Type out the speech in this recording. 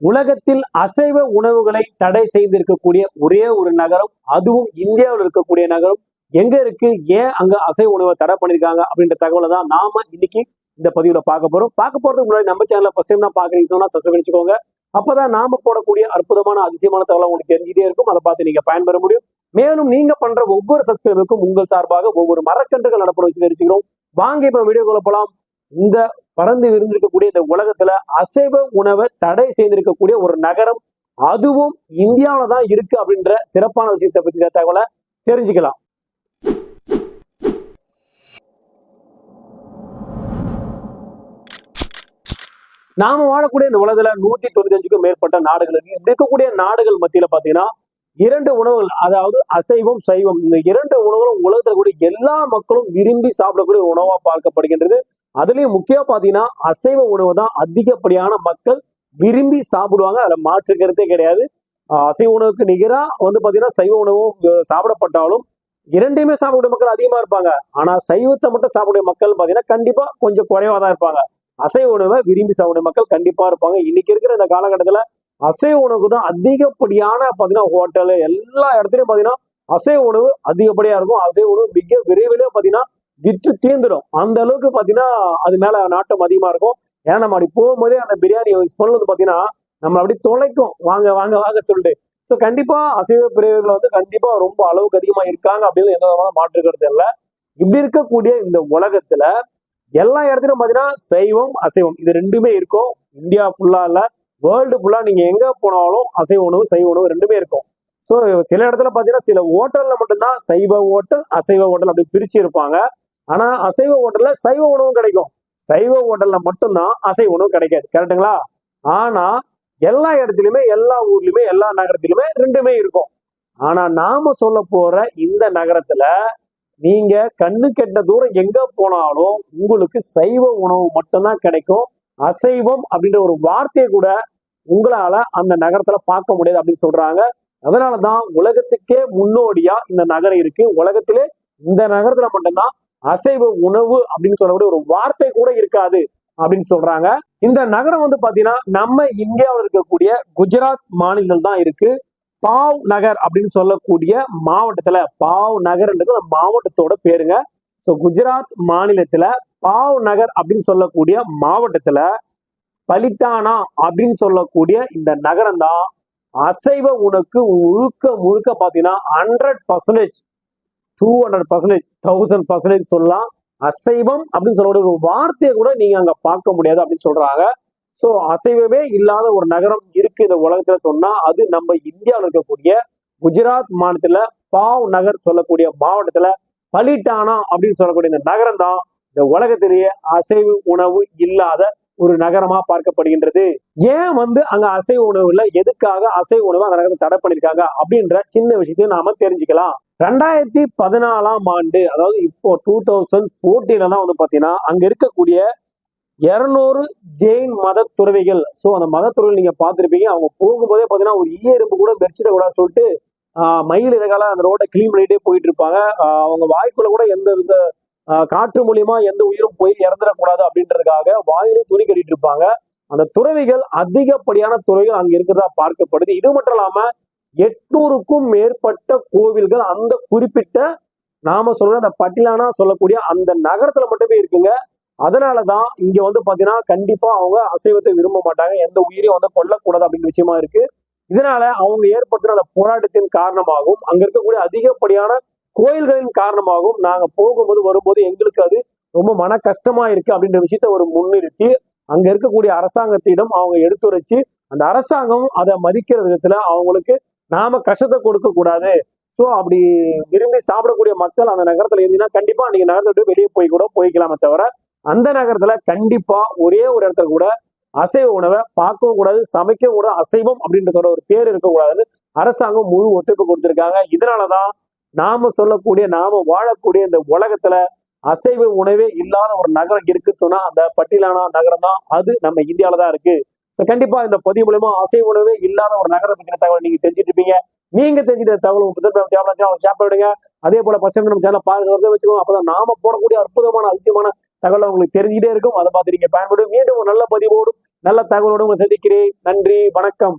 உலகத்தில் அசைவ உணவுகளை தடை செய்திருக்கக்கூடிய ஒரே ஒரு நகரம் அதுவும் இந்தியாவில் இருக்கக்கூடிய நகரம். எங்க இருக்கு? ஏன் அங்க அசைவ உணவை தடை பண்ணிருக்காங்க? அப்படின்ற தகவலை தான் நாம இன்னைக்கு இந்த பதிவுல பார்க்க போறோம். பார்க்க போறதுக்கு முன்னாடி நம்ம சேனல்ல ஃபர்ஸ்ட் டைம் தான் பாக்குறீங்க சொன்னா சப்ஸ்கிரைப் பண்ணிச்சுக்கோங்க. அப்பதான் நாம போடக்கூடிய அற்புதமான அதிசயமான தகவல் உங்களுக்கு தெரிஞ்சுட்டே இருக்கும். அதை பார்த்து நீங்க பயன்பெற முடியும். மேலும் நீங்க பண்ற ஒவ்வொரு சப்ஸ்கிரைபருக்கும் உங்கள் சார்பாக ஒவ்வொரு மரக்கன்றுகள் நடப்படும் வச்சு தெரிஞ்சுக்கிறோம் வாங்க இப்ப வீடியோக்குள்ள போலாம். இந்த பறந்து விருந்திருக்கக்கூடிய இந்த உலகத்துல அசைவ உணவை தடை செய்திருக்கக்கூடிய ஒரு நகரம் அதுவும் இந்தியாவில தான் இருக்கு அப்படின்ற சிறப்பான விஷயத்தை பத்தி தகவலை தெரிஞ்சுக்கலாம். நாம வாழக்கூடிய இந்த உலகத்துல நூத்தி தொண்ணூத்தஞ்சுக்கும் மேற்பட்ட நாடுகள் இருக்கு. இருக்கக்கூடிய நாடுகள் மத்தியில பாத்தீங்கன்னா இரண்டு உணவுகள் அதாவது அசைவம் சைவம் இந்த இரண்டு உணவுகளும் உலகத்துல கூட எல்லா மக்களும் விரும்பி சாப்பிடக்கூடிய உணவா பார்க்கப்படுகின்றது. அதுலயும் முக்கியமா பாத்தீங்கன்னா அசைவ உணவு தான் அதிகப்படியான மக்கள் விரும்பி சாப்பிடுவாங்க. அதுல மாற்றுக்கிறதே கிடையாது. அசைவ உணவுக்கு நிகரா வந்து பாத்தீங்கன்னா சைவ உணவும் சாப்பிடப்பட்டாலும் இரண்டையுமே சாப்பிடக்கூடிய மக்கள் அதிகமா இருப்பாங்க. ஆனா சைவத்தை மட்டும் சாப்பிடக்கூடிய மக்கள் பாத்தீங்கன்னா கண்டிப்பா கொஞ்சம் குறைவா தான் இருப்பாங்க. அசைவ உணவை விரும்பி சாப்பிடக்கூடிய மக்கள் கண்டிப்பா இருப்பாங்க. இன்னைக்கு இருக்கிற இந்த காலகட்டத்துல அசைவ உணவுக்கு தான் அதிகப்படியான பாத்தீங்கன்னா ஹோட்டலு எல்லா இடத்துலயும் பாத்தீங்கன்னா அசைவ உணவு அதிகப்படியா இருக்கும். அசைவ உணவு மிக விரைவிலே பாத்தீங்கன்னா விற்று தீர்ந்துடும் அந்த அளவுக்கு பார்த்தீங்கன்னா அது மேலே நாட்டம் அதிகமாக இருக்கும். ஏன்னா நம்ம அப்படி போகும்போதே அந்த பிரியாணி ஸ்மெல் வந்து பார்த்தீங்கன்னா நம்ம அப்படி தொலைக்கும். வாங்க வாங்க வாங்க சொல்லிட்டு. ஸோ கண்டிப்பாக அசைவ பிரிவுகள் வந்து கண்டிப்பாக ரொம்ப அளவுக்கு அதிகமாக இருக்காங்க அப்படின்னு எந்த விதமான மாற்று கருத்து இல்லை. இப்படி இருக்கக்கூடிய இந்த உலகத்துல எல்லா இடத்துலயும் பார்த்தீங்கன்னா சைவம் அசைவம் இது ரெண்டுமே இருக்கும். இந்தியா ஃபுல்லாக இல்லை. வேர்ல்டு ஃபுல்லாக நீங்கள் எங்கே போனாலும் அசைவ உணவு சைவ உணவு ரெண்டுமே இருக்கும். ஸோ சில இடத்துல பார்த்தீங்கன்னா சில ஹோட்டல்ல மட்டும்தான் சைவ ஹோட்டல் அசைவ ஹோட்டல் அப்படி பிரிச்சு இருப்பாங்க. ஆனா அசைவ ஹோட்டல்ல சைவ உணவும் கிடைக்கும். சைவ ஹோட்டல்ல மட்டும்தான் அசைவ உணவு கிடைக்காது. கரெக்டுங்களா ஆனா எல்லா இடத்துலயுமே எல்லா ஊர்லயுமே எல்லா நகரத்திலுமே ரெண்டுமே இருக்கும். ஆனா நாம சொல்ல போற இந்த நகரத்துல நீங்க கண்ணு கெட்ட தூரம் எங்க போனாலும் உங்களுக்கு சைவ உணவு மட்டும்தான் கிடைக்கும். அசைவம் அப்படின்ற ஒரு வார்த்தையை கூட உங்களால அந்த நகரத்துல பார்க்க முடியாது அப்படின்னு சொல்றாங்க. அதனாலதான் உலகத்துக்கே முன்னோடியா இந்த நகரம் இருக்கு. உலகத்திலே இந்த நகரத்துல மட்டும்தான் அசைவ உணவு அப்படின்னு சொல்லக்கூடிய ஒரு வார்த்தை கூட இருக்காது அப்படின்னு சொல்றாங்க. இந்த நகரம் வந்து பாத்தீங்கன்னா நம்ம இந்தியாவில் இருக்கக்கூடிய குஜராத் மாநிலத்தில் தான் இருக்கு. பாவ் நகர் அப்படின்னு சொல்லக்கூடிய மாவட்டத்துல பாவ் நகர்ன்றது அந்த மாவட்டத்தோட பேருங்க. ஸோ குஜராத் மாநிலத்துல பாவ் நகர் அப்படின்னு சொல்லக்கூடிய மாவட்டத்துல பலிட்டானா அப்படின்னு சொல்லக்கூடிய இந்த நகரம் தான். அசைவ உனக்கு முழுக்க முழுக்க பாத்தீங்கன்னா hundred percent two hundred percent thousand percent சொல்லலாம். அசைவம் அப்படின்னு சொல்லக்கூடிய ஒரு வார்த்தையை கூட நீங்க அங்க பார்க்க முடியாது அப்படின்னு சொல்றாங்க. ஸோ அசைவமே இல்லாத ஒரு நகரம் இருக்கு இந்த உலகத்துல சொன்னா அது நம்ம இந்தியாவில் இருக்கக்கூடிய குஜராத் மாநிலத்துல பாவ் நகர் சொல்லக்கூடிய மாவட்டத்துல பலிட்டானா அப்படின்னு சொல்லக்கூடிய இந்த நகரம் தான் இந்த உலகத்திலேயே அசைவு உணவு இல்லாத ஒரு நகரமா பார்க்கப்படுகின்றது. ஏன் வந்து அங்க அசைவ உணவு இல்லை? எதுக்காக அசைவ உணவு அந்த நகரத்தை தடை பண்ணிருக்காங்க? அப்படின்ற சின்ன விஷயத்தையும் நாம தெரிஞ்சுக்கலாம். ரெண்டாயிரத்தி பதினாலாம் ஆண்டு அதாவது இப்போ டூ தௌசண்ட் ஃபோர்டீன்ல தான் வந்து பார்த்தீங்கன்னா அங்கே இருக்கக்கூடிய இரநூறு ஜெயின் மத துறவிகள். ஸோ அந்த மத துறவிகள் நீங்கள் பார்த்துருப்பீங்க. அவங்க போகும்போதே பார்த்தீங்கன்னா ஒரு ஈய எறும்பு கூட வெறிச்சிட சொல்லிட்டு மயில் இறகால அந்த ரோட்டை க்ளீன் பண்ணிகிட்டே போயிட்டு இருப்பாங்க அவங்க வாய்க்குள்ள கூட எந்த வித காற்று மூலியமா எந்த உயிரும் போய் இறந்துடக்கூடாது அப்படின்றதுக்காக வாயிலே துணி கட்டிட்டு இருப்பாங்க அந்த துறவிகள் அதிகப்படியான துறவிகள் அங்க இருக்கிறதா பார்க்கப்படுது. இது மட்டும் இல்லாம எட்நூறுக்கும் மேற்பட்ட கோவில்கள் அந்த குறிப்பிட்ட நாம சொல்ற அந்த பட்டிலானா சொல்லக்கூடிய அந்த நகரத்துல மட்டுமே இருக்குங்க. அதனாலதான் இங்க வந்து பாத்தீங்கன்னா கண்டிப்பா அவங்க அசைவத்தை விரும்ப மாட்டாங்க. எந்த உயிரையும் வந்து கொல்லக்கூடாது அப்படின்ற விஷயமா இருக்கு. இதனால அவங்க ஏற்படுத்தின அந்த போராட்டத்தின் காரணமாகவும் அங்க இருக்கக்கூடிய அதிகப்படியான கோயில்களின் காரணமாகவும் நாங்க போகும்போது வரும்போது எங்களுக்கு அது ரொம்ப மன கஷ்டமா இருக்கு அப்படின்ற விஷயத்த ஒரு முன்னிறுத்தி அங்க இருக்கக்கூடிய அரசாங்கத்திடம் அவங்க எடுத்துரைச்சு அந்த அரசாங்கம் அதை மதிக்கிற விதத்துல அவங்களுக்கு நாம கஷ்டத்தை கொடுக்க கூடாது. ஸோ அப்படி விரும்பி சாப்பிடக்கூடிய மக்கள் அந்த நகரத்துல இருந்தீங்கன்னா கண்டிப்பா நீங்க நகரத்தை விட்டு வெளியே போய் கூட போய்க்கலாமே தவிர அந்த நகரத்துல கண்டிப்பா ஒரே ஒரு இடத்துல கூட அசைவ உணவை பார்க்கவும் கூடாது சமைக்கவும் கூடாது அசைவம் அப்படின்ற ஒரு பேர் இருக்கக்கூடாதுன்னு அரசாங்கம் முழு ஒத்துழைப்பு கொடுத்திருக்காங்க. இதனாலதான் நாம சொல்லக்கூடிய நாம வாழக்கூடிய இந்த உலகத்துல அசைவ உணவே இல்லாத ஒரு நகரம் இருக்குன்னு சொன்னா அந்த பட்டியலான நகரம் தான் அது நம்ம இந்தியாவில தான் இருக்கு. ஸோ கண்டிப்பா இந்த பதிவு மூலயமா அசைவ உணவே இல்லாத ஒரு நகரம் பற்றின தகவல் நீங்க தெரிஞ்சுட்டு இருப்பீங்க நீங்க தெரிஞ்சுட்ட தகவல் தேவையான ஷேர் பண்ணிடுங்க. அதே போல ஃபர்ஸ்ட் நம்ம சேனல் பாருங்க வச்சுக்கோங்க. அப்பதான் நாம போடக்கூடிய அற்புதமான அதிசயமான தகவல் உங்களுக்கு தெரிஞ்சுட்டே இருக்கும். அதை பார்த்து நீங்க பயன்படும். மீண்டும் ஒரு நல்ல பதிவோடும் நல்ல தகவலோடு உங்களை சந்திக்கிறேன். நன்றி வணக்கம்.